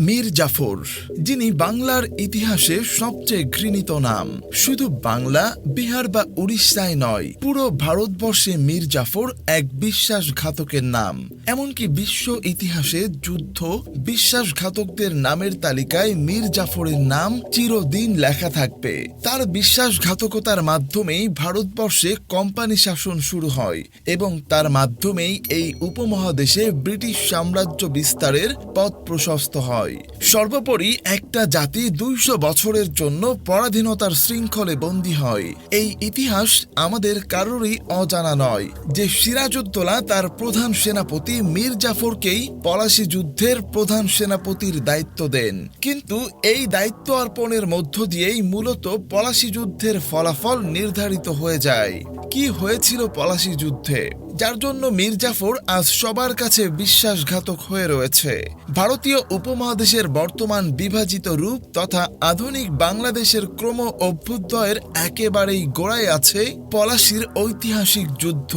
মীর জাফর, যিনি বাংলার ইতিহাসে সবচেয়ে ঘৃণিত নাম। শুধু বাংলা, বিহার বা উড়িষ্যায় নয়, পুরো ভারতবর্ষে মীর জাফর এক বিশ্বাসঘাতকের নাম। এমনকি বিশ্ব ইতিহাসে যুদ্ধ, বিশ্বাসঘাতকদের নামের তালিকায় মীর জাফরের নাম চিরদিন লেখা থাকবে। তার বিশ্বাসঘাতকতার মাধ্যমেই ভারতবর্ষে কোম্পানি শাসন শুরু হয় এবং তার মাধ্যমেই এই উপমহাদেশে ব্রিটিশ সাম্রাজ্য বিস্তারের পথ প্রশস্ত হয়। সর্বোপরি একটা জাতি দুইশো বছরের জন্য পরাধীনতার শৃঙ্খলে বন্দী হয়। এই ইতিহাস আমাদের কারোরই অজানা নয় যে সিরাজউদ্দৌলা তার প্রধান সেনাপতি মীর জাফরকেই পলাশি যুদ্ধের প্রধান সেনাপতির দায়িত্ব দেন। কিন্তু এই দায়িত্ব অর্পণের মধ্য দিয়েই মূলত পলাশি যুদ্ধের ফলাফল নির্ধারিত হয়ে যায়। কি হয়েছিল পলাশি যুদ্ধে? যার জন্য মীর জাফর আজ সবার কাছে বিশ্বাসঘাতক হয়ে রয়েছে। ভারতীয় উপমহাদেশের বর্তমান বিভাজিত রূপ তথা আধুনিক বাংলাদেশের ক্রম অভ্যুদয়ের একেবারেই গোড়ায় আছে পলাশির ঐতিহাসিক যুদ্ধ।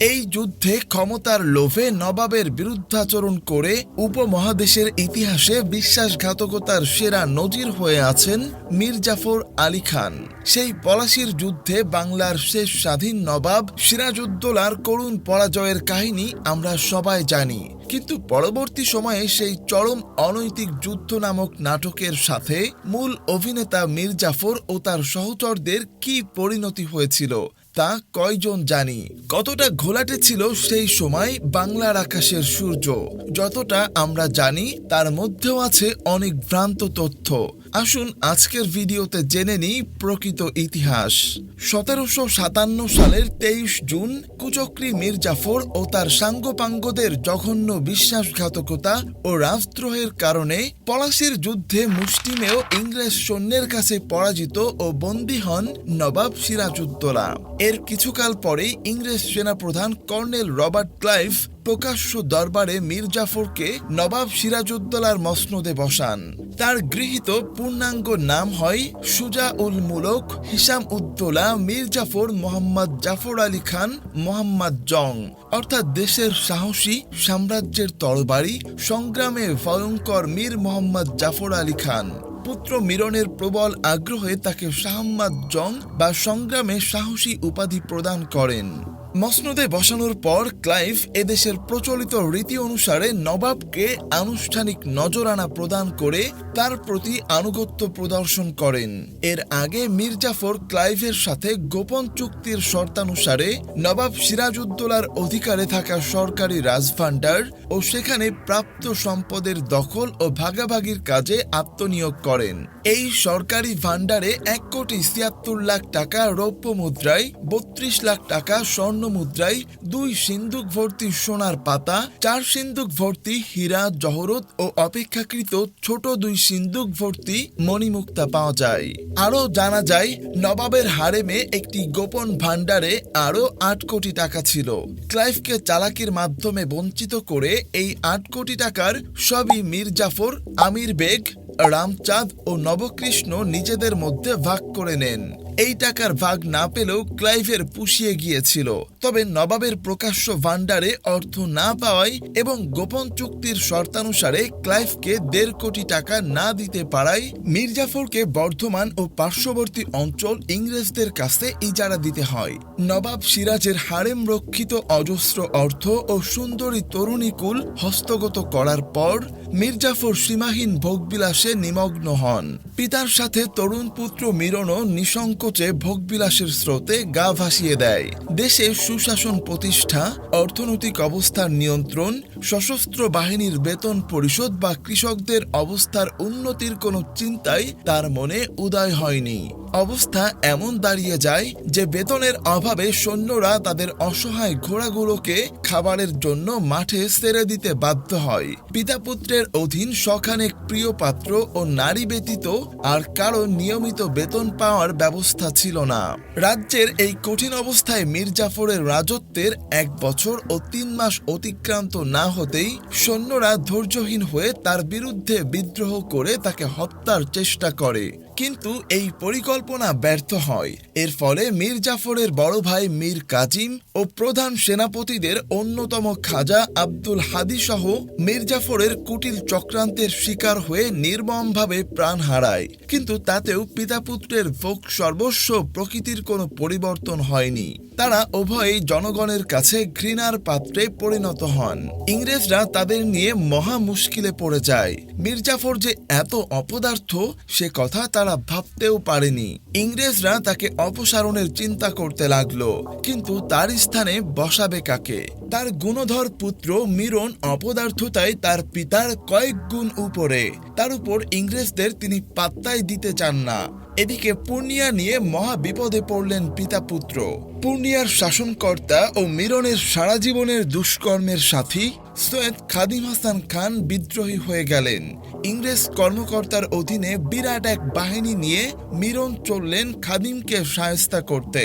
এই যুদ্ধে ক্ষমতার লোভে নবাবের বিরুদ্ধাচরণ করে উপমহাদেশের ইতিহাসে বিশ্বাসঘাতকতার সেরা নজির হয়ে আছেন মীর জাফর আলী খান। সেই পলাশির যুদ্ধে বাংলার শেষ স্বাধীন নবাব সিরাজউদ্দৌলার করুণ পরাজয়ের কাহিনী আমরা সবাই জানি। কিন্তু পরবর্তী সময়ে সেই চরম অনৈতিক যুদ্ধ নামক নাটকের সাথে মূল অভিনেতা মীর জাফর ও তার সহচরদের কি পরিণতি হয়েছিল, তা কয়জন জানি। কতটা ঘোলাটে ছিল সেই সময় বাংলার আকাশের সূর্য। যতটা আমরা জানি, তার মধ্যেও আছে অনেক ভ্রান্ত তথ্য। আসুন আজকের ভিডিওতে জেনে নিই প্রকৃত ইতিহাস। সতেরোশো সাতান্ন সালের তেইশ জুন কুচক্রি মীর জাফর ও তার সাঙ্গপাঙ্গদের জঘন্য বিশ্বাসঘাতকতা ও রাজদ্রোহের কারণে পলাশির যুদ্ধে মুষ্টিমেয় ইংরেজ সৈন্যের কাছে পরাজিত ও বন্দী হন নবাব সিরাজউদ্দৌলা। এর কিছুকাল পরেই ইংরেজ সেনাপ্রধান কর্নেল রবার্ট ক্লাইভ প্রকাশ্য দরবারে মীর জাফরকে নবাব সিরাজউদ্দৌলার মসনদে বসান। তার গৃহীত পূর্ণাঙ্গ নাম হয় সুজা উল মুলক হিসাম উদ্দৌলা মীর জাফর মোহাম্মদ জাফর আলী খান মোহাম্মদ জং। অর্থাৎ দেশের সাহসী, সাম্রাজ্যের তরবারি, সংগ্রামে ভয়ঙ্কর মীর মোহাম্মদ জাফর আলী খান। পুত্র মিরনের প্রবল আগ্রহে তাকে শাহম্মাদ জং বা সংগ্রামে সাহসী উপাধি প্রদান করেন। মসনদে বসানোর পর ক্লাইভ এদেশের প্রচলিত রীতি অনুসারে নবাবকে আনুষ্ঠানিক নজরানা প্রদান করে তার প্রতি আনুগত্য প্রদর্শন করেন। এর আগে মীর জাফর ক্লাইভের সাথে গোপন চুক্তির শর্তানুসারে নবাব সিরাজউদ্দৌলার অধিকারে থাকা সরকারি রাজভান্ডার ও সেখানে প্রাপ্ত সম্পদের দখল ও ভাগাভাগির কাজে আত্মনিয়োগ করেন। এই সরকারি ভান্ডারে এক কোটি ছিয়াত্তর লাখ টাকা রৌপ্য মুদ্রায় বত্রিশ লাখ টাকা স্বর্ণ মুদ্রায় দুই সিন্ধুক ভর্তি সোনার পাতা, চার সিন্ধুক ভর্তি হীরা, জহরত ও অপেক্ষাকৃত ছোট দুই সিন্ধুক ভর্তি মণিমুক্তা পাওয়া যায়। আরও জানা যায়, নবাবের হারেমে একটি গোপন ভাণ্ডারে আরও আট কোটি টাকা ছিল। ক্লাইভকে চালাকির মাধ্যমে বঞ্চিত করে এই আট কোটি টাকার সবই মীর জাফর, আমির বেগ, রামচাঁদ ও নবকৃষ্ণ নিজেদের মধ্যে ভাগ করে নেন। এই টাকার ভাগ না পেলেও ক্লাইভের পুষিয়ে গিয়েছিল। তবে নবাবের প্রকাশ্য ভান্ডারে অর্থ না পাওয়ায় এবং গোপন চুক্তির শর্তানুসারে ক্লাইভকে দেড় কোটি টাকা না দিতে পারায় মির্জাফরকে বর্ধমান ও পার্শ্ববর্তী অঞ্চল ইংরেজদের কাছে ইজারা দিতে হয়। নবাব সিরাজের হারেম রক্ষিত অজস্র অর্থ ও সুন্দরী তরুণীকুল হস্তগত করার পর মির্জাফর সীমাহীন ভোগবিলাসে নিমগ্ন হন। পিতার সাথে তরুণ পুত্র মিরনও নিঃসংকোচে ভোগবিলাসের স্রোতে গা ভাসিয়ে দেয়। দেশে সুশাসন প্রতিষ্ঠা, অর্থনৈতিক অবস্থার নিয়ন্ত্রণ, সশস্ত্র বাহিনীর বেতন পরিশোধ বা কৃষকদের অবস্থার উন্নতির কোনো চিন্তাই তার মনে উদয় হয়নি। অবস্থা এমন দাঁড়িয়ে যায় যে বেতনের অভাবে সৈন্যরা তাদের অসহায় ঘোড়াগুলোকে খাবারের জন্য মাঠে ছেড়ে দিতে বাধ্য হয়। পিতা পুত্রের অধীন শখানেক প্রিয় পাত্র ও নারী ব্যতীত আর কারও নিয়মিত বেতন পাওয়ার ব্যবস্থা ছিল না। রাজ্যের এই কঠিন অবস্থায় মীর জাফরের রাজত্বের এক বছর ও তিন মাস অতিক্রান্ত না হতেই সৈন্যরা ধৈর্যহীন হয়ে তার বিরুদ্ধে বিদ্রোহ করে তাকে হত্যার চেষ্টা করে। কিন্তু এই পরিকল্পনা ব্যর্থ হয়। এর ফলে মীর জাফরের বড় ভাই মীর কাজিম ও প্রধান সেনাপতিদের অন্যতম খাজা আব্দুল হাদি সহ মীর জাফরের কুটিল চক্রান্তের শিকার হয়ে নির্মমভাবে প্রাণ হারায়। কিন্তু তাতেও পিতাপুত্রের ভোগ সর্বস্ব প্রকৃতির কোনো পরিবর্তন হয়নি। তারা উভয়ই জনগণের কাছে ঘৃণার পাত্রে পরিণত হন। ইংরেজরা তাদের নিয়ে মহা মুশকিলে পড়ে যায়। মির্জাফর যে এত অপদার্থ, সে কথা তারা ভাবতেও পারেনি। ইংরেজরা তাকে অপসারণের চিন্তা করতে লাগল, কিন্তু তার স্থানে বসাবে কাকে? তার গুণধর পুত্র মিরন অপদার্থতায় তার পিতার কয়েক গুণ উপরে। তার উপর ইংরেজদের তিনি পাত্তাই দিতে চান না। এদিকে পূর্ণিয়া নিয়ে মহা বিপদে পড়লেন পিতা পুত্র। পূর্ণিয়ার শাসনকর্তা ও মিরনের সারা জীবনের দুষ্কর্মের সাথী সৈয়দ খাদিম হাসান খান বিদ্রোহী হয়ে গেলেন। ইংরেজ কর্মকর্তার অধীনে বিরাট এক বাহিনী নিয়ে মিরন চললেন খাদিমকে সায়স্তা করতে।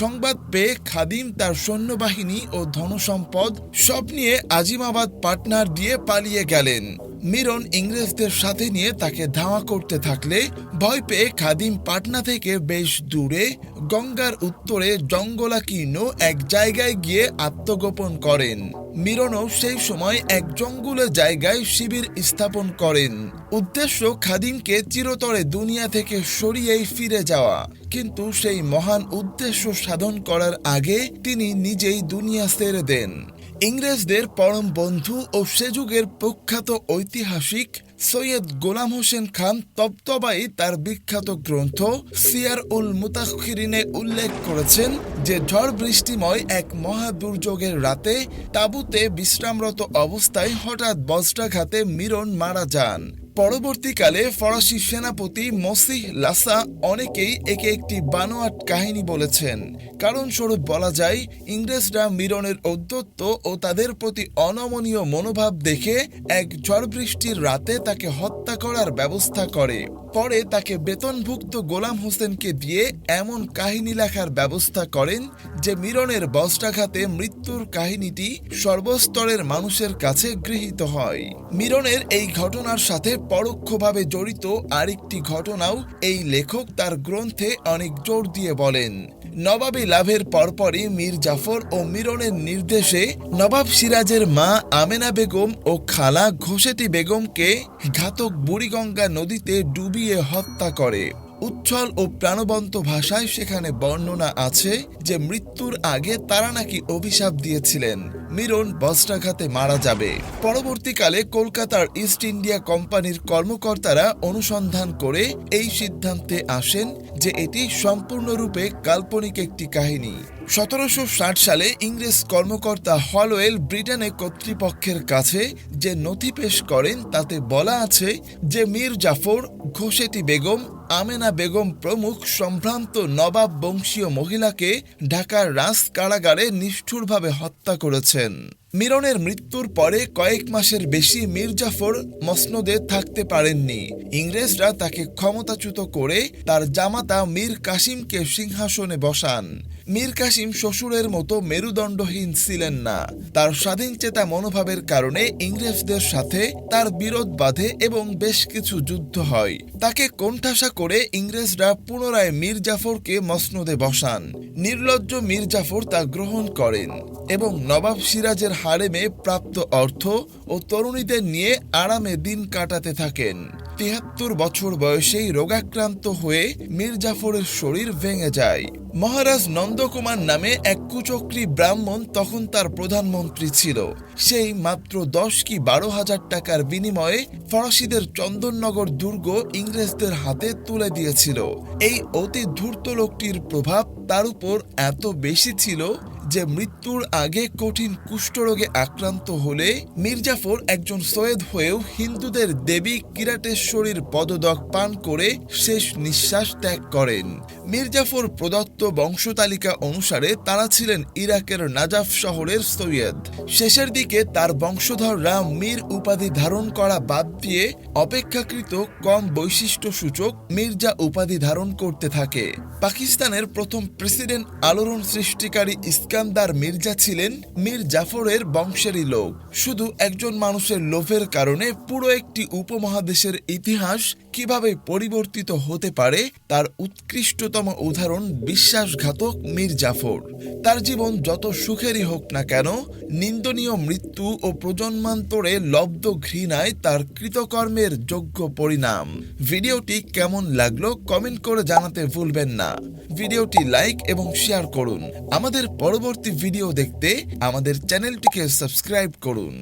সংবাদ পেয়ে খাদিম তার সৈন্যবাহিনী ও ধনসম্পদ সব নিয়ে আজিমাবাদ পাটনার দিয়ে পালিয়ে গেলেন। মিরন ইংরেজদের সাথে নিয়ে তাকে ধাওয়া করতে থাকলে ভয় পেয়ে খাদিম পাটনা থেকে বেশ দূরে গঙ্গার উত্তরে জঙ্গলাকীর্ণ এক জায়গায় গিয়ে আত্মগোপন করেন। মিরনও সেই সময় এক জঙ্গলের জায়গায় শিবির স্থাপন করেন। উদ্দেশ্য খাদিমকে চিরতরে দুনিয়া থেকে সরিয়েই ফিরে যাওয়া। কিন্তু সেই মহান উদ্দেশ্য সাধন করার আগে তিনি নিজেই দুনিয়া ছেড়ে দেন। ইংরেজদের পরম বন্ধু ও সে যুগের প্রখ্যাত ঐতিহাসিক সৈয়দ গোলাম হোসেন খান তপ্তবাই তার বিখ্যাত গ্রন্থ সিয়ার উল মুতাক্ষিরিনে উল্লেখ করেছেন যে ঝড় বৃষ্টিময় এক মহা দুর্যোগের রাতে তাঁবুতে বিশ্রামরত অবস্থায় হঠাৎ বজ্রাঘাতে মিরন মারা যান। পরবর্তীকালে ফরাসি সেনাপতি মসিহ লাসা অনেকেই একে একটি বানোয়াট কাহিনী বলেছেন। কারণ স্বরূপ বলা যায়, ইংরেজরা মিরনের ঔদ্ধত্য ও তাদের প্রতি অনমনীয় মনোভাব দেখে এক ঝড়বৃষ্টির রাতে তাকে হত্যা করার ব্যবস্থা করে। পরে তাকে বেতনভুক্ত গোলাম হোসেনকে দিয়ে এমন কাহিনী লেখার ব্যবস্থা করেন যে মিরনের বস্ত্রাঘাতে মৃত্যুর কাহিনীটি সর্বস্তরের মানুষের কাছে গৃহীত হয়। মিরনের এই ঘটনার সাথে পরোক্ষভাবে জড়িত আরেকটি ঘটনাও এই লেখক তার গ্রন্থে অনেক জোর দিয়ে বলেন। নবাবী লাভের পরপরই মীর জাফর ও মিরনের নির্দেশে নবাব সিরাজের মা আমেনা বেগম ও খালা ঘোষেটি বেগমকে ঘাতক বুড়িগঙ্গা নদীতে ডুবিয়ে হত্যা করে। উচ্ছল ও প্রাণবন্ত ভাষায় সেখানে বর্ণনা আছে যে মৃত্যুর আগে তারা নাকি অভিশাপ দিয়েছিলেন। মিরন বজ্রাঘাতে মারা যাবে। পরবর্তীকালে কলকাতার ইস্ট ইন্ডিয়া কোম্পানির কর্মকর্তারা অনুসন্ধান করে এই সিদ্ধান্তে আসেন যে এটি সম্পূর্ণরূপে কাল্পনিক একটি কাহিনী। সতেরোশো ষাট সালে ইংরেজ কর্মকর্তা হলওয়েল ব্রিটেনে কর্তৃপক্ষের কাছে যে নথি পেশ করেন, তাতে বলা আছে যে মীর জাফর, ঘোষেটি বেগম, আমেনা বেগম প্রমুখ সম্ভ্রান্ত নবাব বংশীয় মহিলাকে ঢাকার রাজ কারাগারে নিষ্ঠুরভাবে হত্যা করেছেন। মিরনের মৃত্যুর পরে কয়েক মাসের বেশি মীর জাফর মসনদে থাকতে পারেননি। ইংরেজরা তাকে ক্ষমতাচ্যুত করে তার জামাতা মীর কাসিমকে সিংহাসনে বসান। মীর কাসিম শ্বশুরের মতো মেরুদণ্ডহীন ছিলেন না। তার স্বাধীনচেতা মনোভাবের কারণে ইংরেজদের সাথে তার বিরোধ বাধে এবং বেশ কিছু যুদ্ধ হয়। তাকে কোণঠাসা করে ইংরেজরা পুনরায় মীর জাফরকে মসনদে বসান। নির্লজ্জ মীর জাফর তা গ্রহণ করেন এবং নবাব সিরাজের হারেমে প্রাপ্ত অর্থ ও তরুণীদের নিয়ে আরামে দিন কাটাতে থাকেন। তিয়াত্তর বছর বয়সেই রোগাক্রান্ত হয়ে মীর জাফরের শরীর ভেঙে যায়। মহারাজ নন্দকুমার নামে এক কুচক্রী ব্রাহ্মণ তখন তার প্রধানমন্ত্রী ছিল। সেই মাত্র দশ কি বারো হাজার টাকার বিনিময়ে ফরাসিদের চন্দননগর দুর্গ ইংরেজদের হাতে তুলে দিয়েছিল। এই অতি ধূর্ত লোকটির প্রভাব তার উপর এত বেশি ছিল যে মৃত্যুর আগে কঠিন কুষ্ঠরোগে আক্রান্ত হলে মির্জাফর একজন সৈয়দ হয়েও হিন্দুদের দেবী কিরাটেশ্বরীর পদদক পান করে শেষ নিঃশ্বাস ত্যাগ করেন। মির্জাফর প্রদত্ত বংশতালিকা অনুসারে তারা ছিলেন ইরাকের নাজাফ শহরের সৈয়দ। শেষের দিকে তার বংশধররা মীর উপাধি ধারণ করা বাদ দিয়ে অপেক্ষাকৃত কম বৈশিষ্ট্য সূচক মির্জা উপাধি ধারণ করতে থাকে। পাকিস্তানের প্রথম প্রেসিডেন্ট আলোড়ন সৃষ্টিকারী ইস্কান্দার মির্জা ছিলেন মীর জাফরের বংশেরই লোক। শুধু একজন মানুষের লোভের কারণে পুরো একটি উপমহাদেশের ইতিহাস কীভাবে পরিবর্তিত হতে পারে, তার উৎকৃষ্টতম উদাহরণ বিশ্বাসঘাতক মীর জাফর। তার জীবন যত সুখেরই হোক না কেন, নিন্দনীয় মৃত্যু ও প্রজন্মান্তরে লব্ধ ঘৃণায় তার কৃতকর্মের যোগ্য পরিণাম। ভিডিওটি কেমন লাগল কমেন্ট করে জানাতে ভুলবেন না। ভিডিওটি লাইক এবং শেয়ার করুন। আমাদের পরবর্তী ভিডিও দেখতে আমাদের চ্যানেলটিকে সাবস্ক্রাইব করুন।